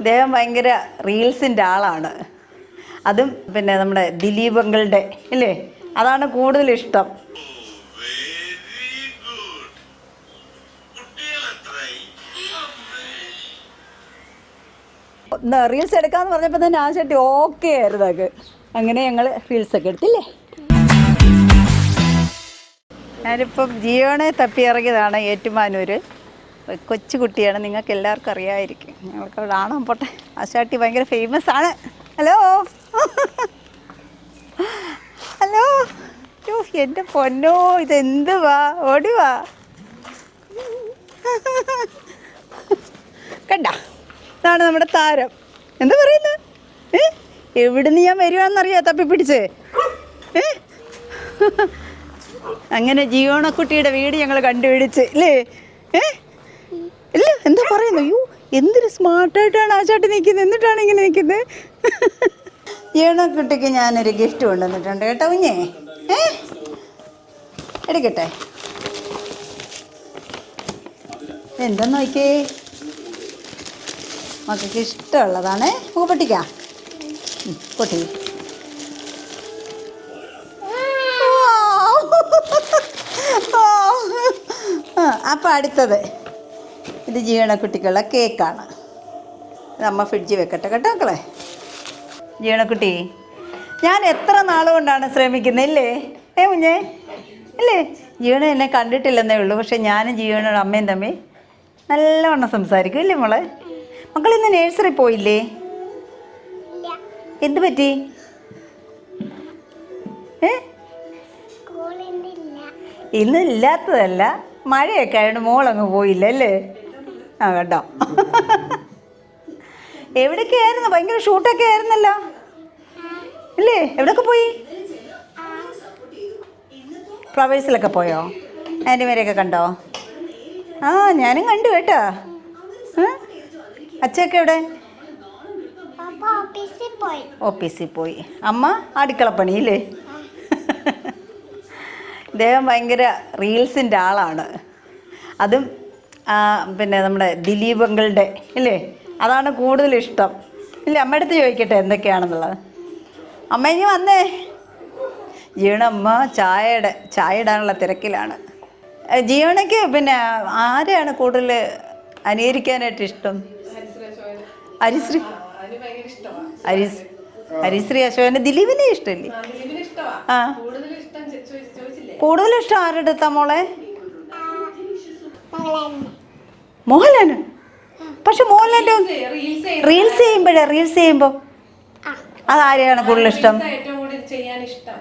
ഇദ്ദേഹം ഭയങ്കര റീൽസിന്റെ ആളാണ്. അതും പിന്നെ നമ്മുടെ ദിലീപങ്ങളുടെ ഇല്ലേ? അതാണ് കൂടുതൽ ഇഷ്ടം. റീൽസ് എടുക്കാന്ന് പറഞ്ഞപ്പോൾ തന്നെ ആ ചേട്ടി ഓക്കെ ആയിരുന്നു അത്. അങ്ങനെ ഞങ്ങൾ റീൽസൊക്കെ എടുത്തില്ലേ ഞാനിപ്പം ജിയോണെ തപ്പി ഇറങ്ങിയതാണ് ഏറ്റുമാനൂർ കൊച്ചു കുട്ടിയാണ് നിങ്ങൾക്ക് എല്ലാവർക്കും അറിയാമായിരിക്കും ഞങ്ങൾക്ക് അവിടെ ആണോ പോട്ടെ. ആശാട്ടി ഭയങ്കര ഫേമസ് ആണ്. ഹലോ ഹലോ യോ എന്റെ പൊന്നോ ഇതെന്ത് വാ? ഓടി വാ. കണ്ട? ഇതാണ് നമ്മുടെ താരം. എന്താ പറയുന്നത് ഏ? എവിടുന്ന് ഞാൻ വരുവാന്നറിയാ തപ്പി പിടിച്ച്? ഏ? അങ്ങനെ ജീവണക്കുട്ടിയുടെ വീട് ഞങ്ങൾ കണ്ടുപിടിച്ച് ഇല്ലേ? ഏ? ഇല്ല എന്താ പറയുന്നു? അയ്യോ എന്തൊരു സ്മാർട്ടായിട്ടാണ് ആ ചാട്ടി നിൽക്കുന്നത്. എന്നിട്ടാണ് ഇങ്ങനെ നിൽക്കുന്നത്? ഏണ കുട്ടിക്ക് ഞാനൊരു ഗിഫ്റ്റ് കൊണ്ടുവന്നിട്ടുണ്ട് കേട്ടോ കുഞ്ഞേ. ഏ? എടുക്കട്ടെ. എന്താ നോക്കേ മക്കൾക്ക് ഇഷ്ടമുള്ളതാണ്. പൂപ്പൊട്ടിക്ക പൊട്ടി. അപ്പം അടുത്തത്. ഇത് ജീവണക്കുട്ടിക്കുള്ള കേക്കാണ്. നമ്മ അമ്മ ഫ്രിഡ്ജിൽ വെക്കട്ടെ കേട്ടോ മക്കളെ. ജീവണക്കുട്ടി ഞാൻ എത്ര നാളുകൊണ്ടാണ് ശ്രമിക്കുന്നത് ഇല്ലേ? ഏ മുഞ്ഞേ ഇല്ലേ? ജീവണ എന്നെ കണ്ടിട്ടില്ലെന്നേ ഉള്ളൂ പക്ഷെ ഞാനും ജീവനോട് അമ്മയും തമ്മിൽ നല്ലവണ്ണം സംസാരിക്കും ഇല്ലേ മോളെ? മക്കൾ ഇന്ന് നേഴ്സറി പോയില്ലേ? എന്ത് പറ്റി? ഏ? ഇന്ന് ഇല്ലാത്തതല്ല മഴയൊക്കെ ആയതുകൊണ്ട് മോളങ്ങ് പോയില്ല അല്ലേ? ആ കേട്ടോ എവിടേക്ക് ആയിരുന്നു? ഭയങ്കര ഷൂട്ടൊക്കെ ആയിരുന്നല്ലോ. ഇല്ലേ? എവിടെയൊക്കെ പോയി? ഫ്ലവേഴ്സിലൊക്കെ പോയോ? ആന്റിമാരെയൊക്കെ കണ്ടോ? ആ ഞാനും കണ്ടു കേട്ടോ? അച്ഛയൊക്കെ എവിടെ? ഓഫീസിൽ പോയി. അമ്മ അടുക്കളപ്പണിയില്ലേ ഇദ്ദേഹം ഭയങ്കര റീൽസിന്റെ ആളാണ്. അതും പിന്നെ നമ്മുടെ ദിലീപങ്ങളുടെ ഇല്ലേ? അതാണ് കൂടുതൽ ഇഷ്ടം. ഇല്ല അമ്മ അടുത്ത് ചോദിക്കട്ടെ എന്തൊക്കെയാണെന്നുള്ളത്? അമ്മ ഇനി വന്നേ. ജീവണമ്മ ചായയുടെ ചായ ഇടാനുള്ള തിരക്കിലാണ് ജീവണയ്ക്ക് പിന്നെ ആരെയാണ് കൂടുതൽ അനുകരിക്കാനായിട്ട് ഇഷ്ടം? ഹരിശ്രീ അരി ഹരിശ്രീ അശോകന് ദിലീപിനെ ഇഷ്ടമല്ലേ? ആ കൂടുതൽ ഇഷ്ടം ആരുടെ അടുത്താ മോളെ? മോഹൻലാൽ. പക്ഷെ മോഹൻലാലിന്റെ റീൽസ് ചെയ്യുമ്പോഴേ റീൽസ് ചെയ്യുമ്പോൾ അതാരെയാണ് കൂടുതൽ ഇഷ്ടം? ഏറ്റവും കൂടുതൽ ചെയ്യാൻ ഇഷ്ടം?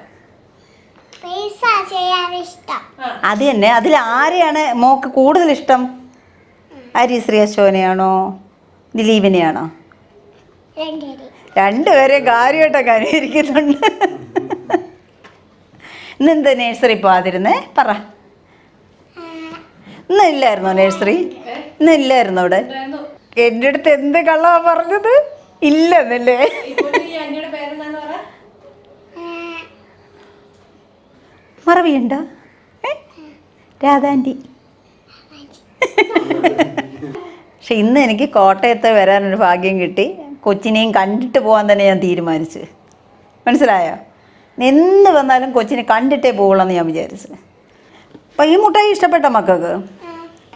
പൈസ ചെയ്യാൻ ഇഷ്ടം. അത് തന്നെ. അതിൽ ആരെയാണ് മോക്ക് കൂടുതൽ ഇഷ്ടം? ഹരിശ്രീ അശോനെയാണോ ദിലീപിനെയാണോ? രണ്ടുപേര്. രണ്ടുപേരെ കാര്യമായിട്ടൊക്കെ അനുകരിക്കുന്നുണ്ട് ഇന്ന് എന്താ നേഴ്സറി പോവാതിരുന്നേ? പറ. ഇന്നില്ലായിരുന്നോ നേഴ്സറി ഇന്ന് ഇല്ലായിരുന്നോ അവിടെ. എന്റെ എന്റെ അടുത്ത് എന്ത് കള്ളാ പറഞ്ഞത്? ഇല്ലെന്നല്ലേ? മറവിയുണ്ട രാധാന്റി പക്ഷെ ഇന്ന് എനിക്ക് കോട്ടയത്ത് വരാനൊരു ഭാഗ്യം കിട്ടി. കൊച്ചിനെയും കണ്ടിട്ട് പോകാൻ തന്നെ ഞാൻ തീരുമാനിച്ചു. മനസ്സിലായോ? എന്ന് വന്നാലും കൊച്ചിനെ കണ്ടിട്ടേ പോകണമെന്ന് ഞാൻ വിചാരിച്ചു. അപ്പം ഈ മുട്ടായി ഇഷ്ടപ്പെട്ട മക്കൾക്ക്?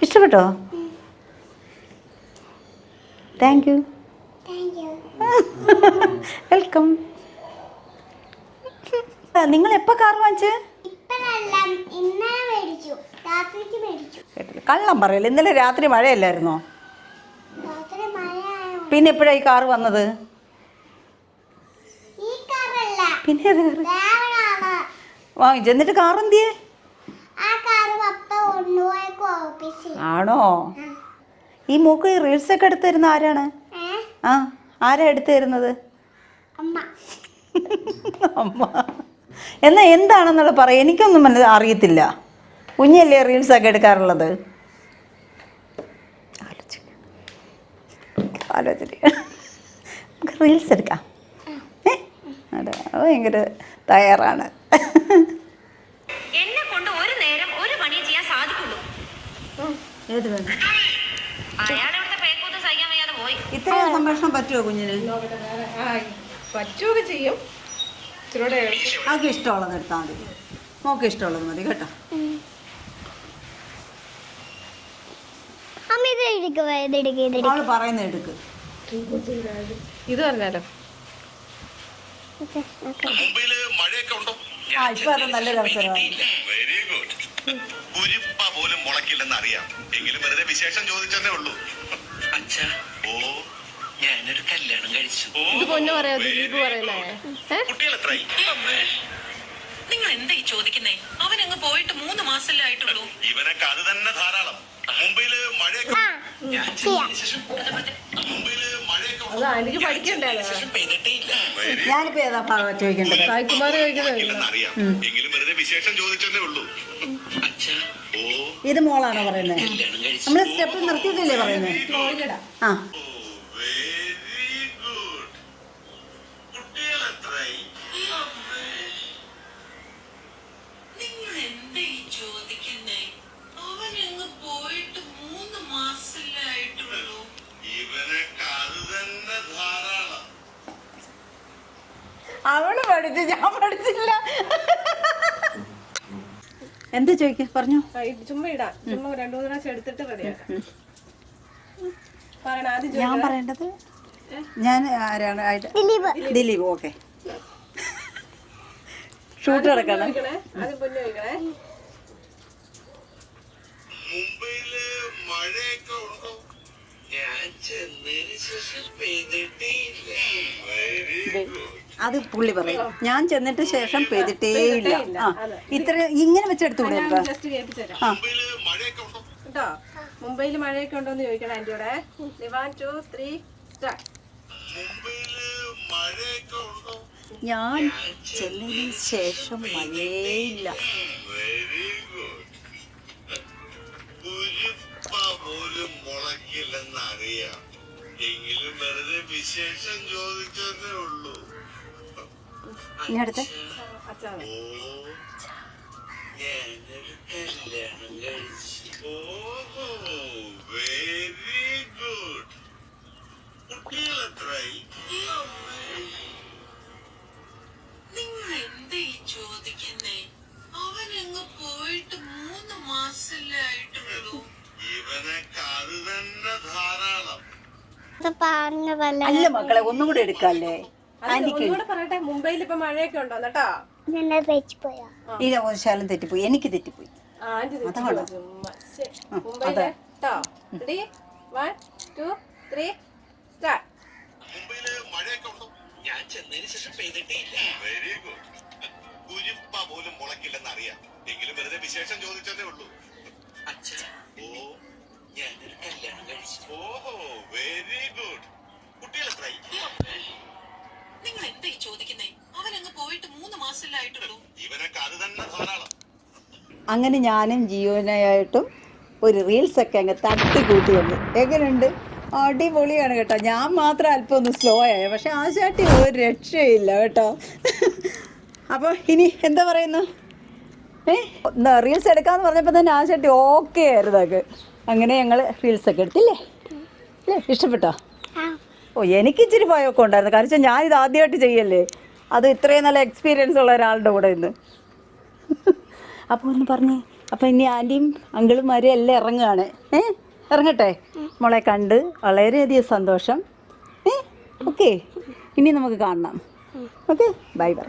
ഇഷ്ടപ്പെട്ടോ? താങ്ക് യു വെൽക്കം നിങ്ങൾ എപ്പോ കാർ വാങ്ങിച്ച്? കള്ളം പറയല്ല. ഇന്നലെ രാത്രി മഴയല്ലായിരുന്നോ? പിന്നെ എപ്പോഴാണ് ഈ കാർ വന്നത്? പിന്നെ വാങ്ങിച്ചു എന്നിട്ട് കാർ എന്തിയേ ആണോ? ഈ മൂക്ക് റീൽസ് ഒക്കെ എടുത്തു തരുന്ന ആരാണ്? ആ ആരാ എടുത്തു തരുന്നത് അമ്മ. എന്നാ എന്താണെന്നുള്ള പറ എനിക്കൊന്നും മനസ്സി അറിയത്തില്ല. കുഞ്ഞല്ലേ റീൽസ് ഒക്കെ എടുക്കാറുള്ളത്? ആലോചിക്ക. ആലോചന നമുക്ക് റീൽസ് എടുക്കാം. ഏ? അത് ഭയങ്കര തയ്യാറാണ്. എന്നെ കൊണ്ട് ഒരു നേരം ഒരു പണി ചെയ്യാൻ സാധിക്കുള്ളൂ. ഏത് വേണം ഇത്രയും സംഭാഷണം പറ്റുമോ കുഞ്ഞിന്? പറ്റുമൊക്കെ ചെയ്യും. അവൾക്ക് ഇഷ്ടമുള്ളത് എടുത്താൽ മതി. മോക്ക് ഇഷ്ടമുള്ളത് മതി കേട്ടോ. അവൾ പറയുന്ന എടുക്ക് ഇത് പറഞ്ഞാലോ മുംബൈയിൽ മഴയൊക്കെ ഉണ്ടോ ആ ഇപ്പൊ അത് നല്ലൊരു അവസരമാണ്. വെരി ഗുഡ് പോലും മുളക്കില്ലെന്ന് അറിയാം എങ്കിലും വെറുതെ വിശേഷം ചോദിച്ചതേ ഉള്ളൂ. അച്ഛാ ഓ. ഞാനൊരു കല്യാണം കഴിച്ചു. ഇത് പൊന്നു പറയാ ദിലീപ് പറയുന്നേ ഏ? നിങ്ങൾ എന്താ ഈ ചോദിക്കുന്നേ? അവൻ അങ്ങ് പോയിട്ട് മൂന്ന് മാസല്ലേ ആയിട്ടുള്ളൂ. ഇവനൊക്കെ അത് തന്നെ ധാരാളം. മുംബൈയിൽ മഴയൊക്കെ മുംബൈയിൽ മഴയൊക്കെ അത് എനിക്ക് പഠിക്കണ്ടേ ഞാനിപ്പോ ഏതാ ചോദിക്കണ്ടത് സായിക്കുമാർ ചോദിക്കുന്നത് അറിയാം എങ്കിലും വെറുതെ വിശേഷം ചോദിച്ചതേ ഉള്ളൂ. ഇത് മോളാണോ പറയുന്നത് നമ്മൾ സ്റ്റെപ്പ് നിർത്തിയിട്ടല്ലേ പറയുന്നത് ആ. അവൾ പഠിച്ചു ഞാൻ പഠിച്ചില്ല. എന്ത് ചോദിക്ക? പറഞ്ഞു. ചുമ്മാ ഇടാം. ചുമ്മാ രണ്ടു മൂന്ന് പ്രാവശ്യം എടുത്തിട്ട് റെഡിയാക്കാം. പറയണ ആദ്യം ഞാൻ പറയേണ്ടത് ഞാൻ ആരാണ്? ആയിട്ട് ദിലീപ്. ദിലീപ് ഓക്കെ. ഷൂട്ട് ഉണ്ടോ? ഞാൻ ചെന്നതിന് ശേഷം പെയ്തിട്ടേ ഇല്ല. അത് പുള്ളി പറയും. ഞാൻ ചെന്നിട്ട് ശേഷം പെയ്തിട്ടേ ഇല്ല. ആ. ഇത്ര ഇങ്ങനെ വെച്ചെടുത്തു കൂടെ ജസ്റ്റ് ആ മുംബൈയിൽ മഴയൊക്കെ ഉണ്ടോ കേട്ടോ മുംബൈയിൽ മഴയൊക്കെ ഉണ്ടോ എന്ന് ചോദിക്കണം ആന്റിയോടെ വൺ ടു ത്രീ സ്റ്റാർട്ട് ഞാൻ ചെന്നതിന് ശേഷം മഴയേയില്ല വെരി ഗുഡ് കുരിപ്പ പോലും മുളക്കില്ലെന്ന് എങ്കിലും വെറുതെ വിശേഷം ചോദിച്ചതേ ഉള്ളൂ. ഇനി അടുത്ത് അല്ല മക്കളെ ഒന്നും കൂടെ എടുക്കാല്ലേ? ഒന്നുകൂടെ പറയട്ടെ മുംബൈയിൽ ഇപ്പൊ മഴയൊക്കെ ഉണ്ടോ? കേട്ടോ ഇല്ല ഒരു ശാലം തെറ്റിപ്പോയി എനിക്ക് തെറ്റിപ്പോയി. അതാണ്. മുംബൈയിലെ കേട്ടോ ready one two three start മുംബൈയിൽ മഴയൊക്കെ ഉണ്ടോ? ഞാൻ ചെന്നതിന് ശേഷം പെയ്തിട്ടേ ഇല്ല. വെരി ഗുഡ് കുരിപ്പ പോലും മുളക്കില്ലെന്ന് അറിയാം എങ്കിലും വെറുതെ വിശേഷം ചോദിച്ചതേ ഉള്ളൂ. അച്ഛാ ഓ ഞാനൊരു കല്യാണം കഴിച്ചു. ഓഹോ വെരി ഗുഡ് കുട്ടികൾ എത്രയായി നിങ്ങൾ എന്താ ഈ ചോദിക്കുന്നേ? അവൻ അങ്ങ് പോയിട്ട് മൂന്ന് മാസമല്ലായിട്ടുള്ളൂ ഇവനൊക്കെ അത് തന്നെ ധാരാളം. അങ്ങനെ ഞാനും ജീവനായിട്ടും ഒരു റീൽസ് ഒക്കെ അങ്ങ് തട്ടിക്കൂട്ടി വന്നു. എങ്ങനെയുണ്ട് അടിപൊളിയാണ് കേട്ടോ. ഞാൻ മാത്രം അല്പം ഒന്ന് സ്ലോ ആയ. പക്ഷെ ആശാട്ടി ഒരു രക്ഷയില്ല കേട്ടോ. അപ്പോൾ ഇനി എന്താ പറയുന്നു? ഏ? റീൽസ് എടുക്കാന്ന് പറഞ്ഞപ്പോൾ തന്നെ ആശാട്ടി ഓക്കെ ആയിരുന്നു അത് അങ്ങനെ ഞങ്ങൾ റീൽസ് ഒക്കെ എടുത്തില്ലേ? അല്ലേ ഇഷ്ടപ്പെട്ടോ? ഓ എനിക്ക് ഇച്ചിരി ഭയമൊക്കെ ഉണ്ടായിരുന്നു. കാരണം വെച്ചാൽ ഞാൻ ഇത് ആദ്യമായിട്ട് ചെയ്യല്ലേ. അത് ഇത്രയും നല്ല എക്സ്പീരിയൻസ് ഉള്ള ഒരാളുടെ കൂടെ ഇന്ന്. അപ്പോൾ ഒന്ന് പറഞ്ഞേ അപ്പോൾ ഇനി ആന്റിയും അങ്കിളുമാരും എല്ലാം ഇറങ്ങുകയാണ്. ഏ? ഇറങ്ങട്ടെ? മോളെ കണ്ട് വളരെയധികം സന്തോഷം. ഏ? ഓക്കെ. ഇനി നമുക്ക് കാണണം ഓക്കെ? Bye bye.